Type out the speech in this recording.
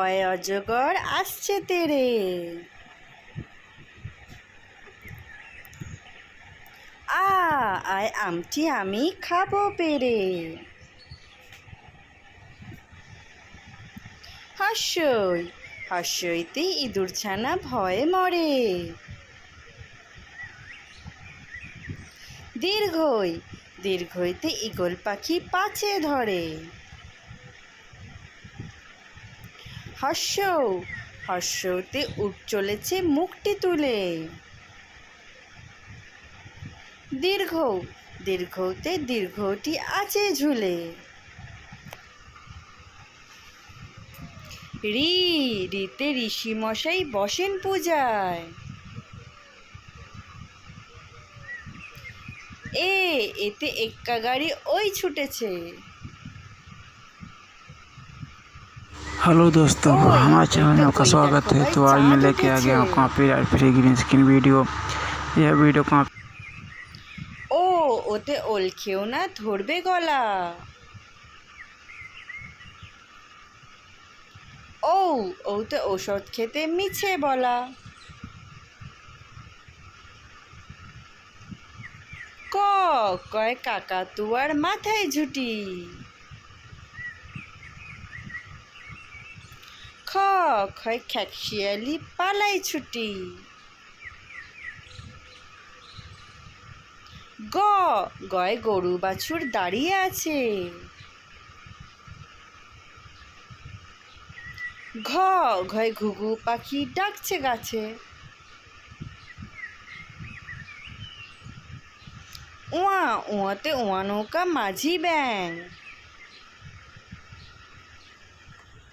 অয় অজগর আসছে তেরে। আয় আমটি আমি খাব পেরে। হাস্যই, হাস্যইতে ইঁদুর ছানা ভয়ে মরে। দীর্ঘই, দীর্ঘইতে ঈগল পাখি পাছে ধরে। হাস্য। হাস্যতে উঠ চলেছে মুখটি তুলে। দীর্ঘ, দীর্ঘতে দীর্ঘটি আছে ঝুলে। রি, রিতে ঋষি মশাই বসেন পূজায়। এ, এতে এক্কা গাড়ি ওই ছুটেছে। हेलो दोस्तों हमारे चैनल में आपका स्वागत है तो आज मैं लेके आ गया हूँ copyright free green screen video यह वीडियो कॉपी ও ওতে ওল খেও না ধরবে গলা ও ওতে ওষুধ খেতে মিছে বলা ক কয় কাকাতুয়ার মাথায় ঝুটি খ খয় খ্যাকশিয়ালি পালাই ছুটি। গ, গয় গরু বাছুর দাঁড়িয়ে আছে। ঘ, ঘয় ঘুঘু পাখি ডাকছে গাছে। উয়া, উয়াতে উয়া নৌকা মাঝি ব্যাং